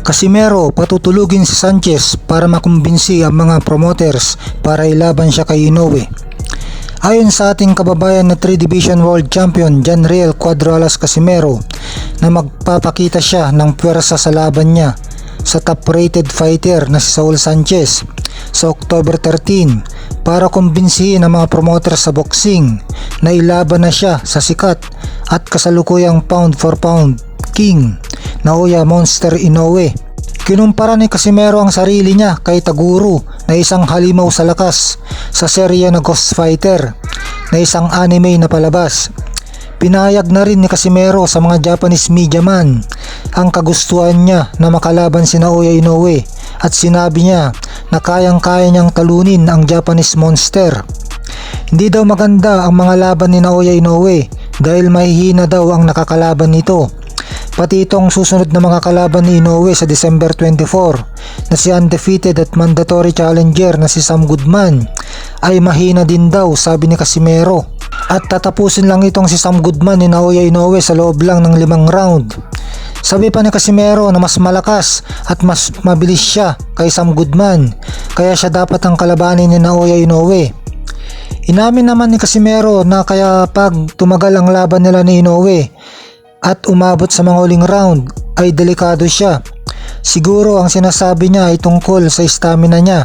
Casimero patutulugin si Sanchez para makumbinsi ang mga promoters para ilaban siya kay Inoue. Ayon sa ating kababayan na 3 Division World Champion John Riel Cuadralas Casimero na magpapakita siya ng puwersa sa laban niya sa top-rated fighter na si Saul Sanchez sa October 13 para kumbinsihin ang mga promoter sa boxing na ilaban na siya sa sikat at kasalukuyang pound for pound king na Oya Monster Inoue. Kinumpara ni Casimero ang sarili niya kay Taguro na isang halimaw sa lakas sa serya na Ghost Fighter na isang anime na palabas. Pinayag na rin ni Casimero sa mga Japanese media man ang kagustuhan niya na makalaban si Naoya Inoue at sinabi niya na kayang-kaya niyang talunin ang Japanese monster. Hindi daw maganda ang mga laban ni Naoya Inoue dahil mahihina daw ang nakakalaban nito. Pati itong susunod na mga kalaban ni Inoue sa December 24 na si undefeated at mandatory challenger na si Sam Goodman ay mahina din daw sabi ni Casimero. At tatapusin lang itong si Sam Goodman ni Naoya Inoue sa loob lang ng limang round. Sabi pa ni Casimero na mas malakas at mas mabilis siya kay Sam Goodman kaya siya dapat ang kalabanin ni Naoya Inoue. Inamin naman ni Casimero na kaya pag tumagal ang laban nila ni Inoue at umabot sa mga huling round ay delikado siya. Siguro ang sinasabi niya ay tungkol sa stamina niya.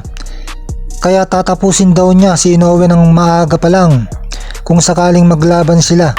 Kaya tatapusin daw niya si Inoue ng maaga pa lang kung sakaling maglaban sila.